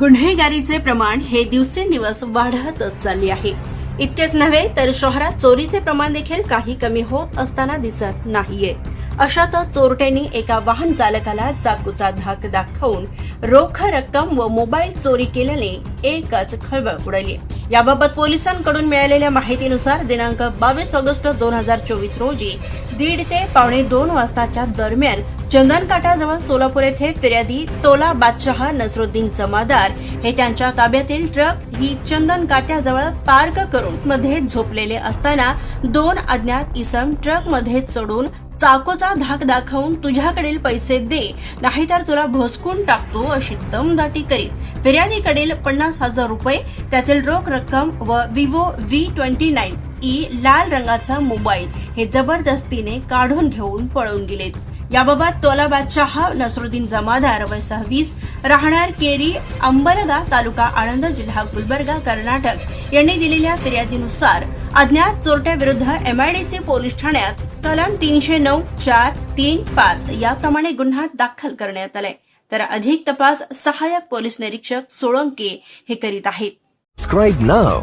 गुन्हेगारीचे प्रमाण हे दिवसेंदिवस वाढतच चालले आहे. इतकेच नव्हे तर शहरात चोरीचे प्रमाण देखील काही कमी होत असताना दिसत नाहीये. अशातच चोरट्यांनी एका वाहन चालकाला चाकूचा धाक दाखवून रोख रक्कम व मोबाईल चोरी केल्याने एकच खळबळ उडाली. याबाबत पोलिसांकडून मिळालेल्या माहितीनुसार दिनांक बावीस ऑगस्ट दोन हजार चोवीस रोजी दीड ते पावणे दोन वाजताच्या दरम्यान चंदनकाठाजवळ सोलापूर येथे फिर्यादी तोला बादशाह नसरुद्दीन जमादार हे त्यांच्या ताब्यातील ट्रक ही चंदन काट्याजवळ पार्क करून मध्ये झोपलेले असताना दोन अज्ञात इसम ट्रकमध्ये चढून चाकोचा धाक दाखवून तुझ्याकडील पैसे दे नाहीतर तुला भोसकून टाकतो अशी दमदाटी करीत. फिर्यादीकडील पन्नास हजार रुपये त्यातील रोख रक्कम व Vivo V twenty nine E लाल रंगाचा मोबाईल हे जबरदस्तीने काढून घेऊन पळून गेलेत. याबाबत तोला बादशाह नसरुद्दीन जमादार वय सव्वीस राहणार केरी अंबरगा तालुका आळंद जिल्हा गुलबर्गा कर्नाटक यांनी दिलेल्या फिर्यादीनुसार अज्ञात चोरट्याविरुद्ध एमआयडीसी पोलीस ठाण्यात कलम तीनशे नऊ चार तीन पाच याप्रमाणे गुन्हा दाखल करण्यात आलाय. तर अधिक तपास सहाय्यक पोलीस निरीक्षक सोळंके हे करीत आहेत. Subscribe now